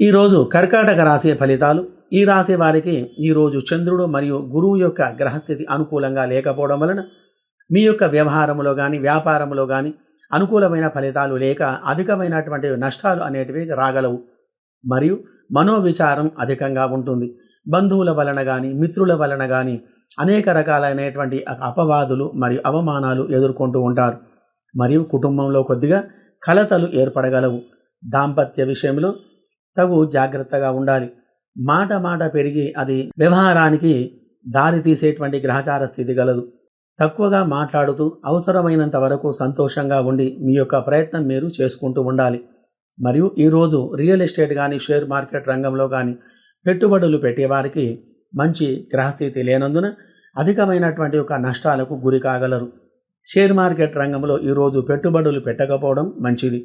ఈరోజు కర్కాటక రాశి ఫలితాలు ఈ రాశి వారికి ఈరోజు చంద్రుడు మరియు గురువు యొక్క గ్రహస్థితి అనుకూలంగా లేకపోవడం వలన మీ యొక్క వ్యవహారంలో కానీ వ్యాపారంలో కానీ అనుకూలమైన ఫలితాలు లేక అధికమైనటువంటి నష్టాలు అనేటివి రాగలవు. మరియు మనోవిచారం అధికంగా ఉంటుంది. బంధువుల వలన కానీ మిత్రుల వలన కానీ అనేక రకాలైనటువంటి అపవాదులు మరియు అవమానాలు ఎదుర్కొంటూ ఉంటారు. మరియు కుటుంబంలో కొద్దిగా కలతలు ఏర్పడగలవు. దాంపత్య విషయంలో తగు జాగ్రత్తగా ఉండాలి. మాట మాట పెరిగి అది వ్యవహారానికి దారి తీసేటువంటి గ్రహచార స్థితి గలదు. తక్కువగా మాట్లాడుతూ అవసరమైనంత వరకు సంతోషంగా ఉండి మీ యొక్క ప్రయత్నం మీరు చేసుకుంటూ ఉండాలి. మరియు ఈరోజు రియల్ ఎస్టేట్ కానీ షేర్ మార్కెట్ రంగంలో కానీ పెట్టుబడులు పెట్టేవారికి మంచి గ్రహస్థితి లేనందున అధికమైనటువంటి ఒక నష్టాలకు గురి కాగలరు. షేర్ మార్కెట్ రంగంలో ఈరోజు పెట్టుబడులు పెట్టకపోవడం మంచిది.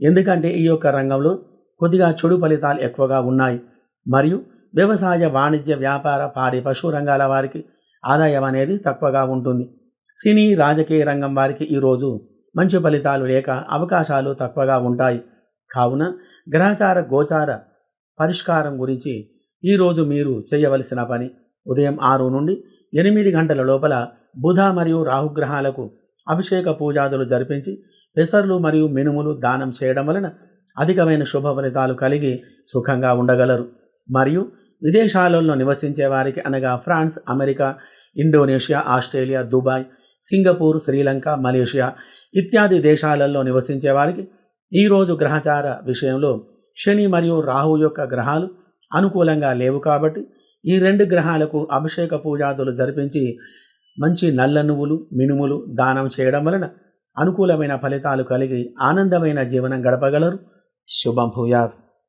ఎందుకంటే ఈ యొక్క రంగంలో కొద్దిగా చెడు ఫలితాలు ఎక్కువగా ఉన్నాయి. మరియు వ్యవసాయ వాణిజ్య వ్యాపార పాడి పశు రంగాల వారికి ఆదాయం అనేది తక్కువగా ఉంటుంది. సినీ రాజకీయ రంగం వారికి ఈరోజు మంచి ఫలితాలు లేక అవకాశాలు తక్కువగా ఉంటాయి. కావున గ్రహచార గోచార పరిష్కారం గురించి ఈరోజు మీరు చేయవలసిన పని ఉదయం ఆరు నుండి ఎనిమిది గంటల లోపల బుధ మరియు రాహుగ్రహాలకు అభిషేక పూజాదులు జరిపించి పెసర్లు మరియు మినుములు దానం చేయడం వలన అధికమైన శుభ ఫలితాలు కలిగి సుఖంగా ఉండగలరు. మరియు విదేశాలలో నివసించే వారికి అనగా France America Indonesia Australia Dubai Singapore Sri Lanka Malaysia ఇత్యాది దేశాలలో నివసించే వారికి ఈరోజు గ్రహచార విషయంలో శని మరియు రాహు యొక్క గ్రహాలు అనుకూలంగా లేవు కాబట్టి ఈ రెండు గ్రహాలకు అభిషేక పూజాదులు జరిపించి మంచి నల్ల నువ్వులు మినుములు దానం చేయడం వలన అనుకూలమైన ఫలితాలు కలిగి ఆనందమైన జీవనం గడపగలరు. శుభం భూయాత్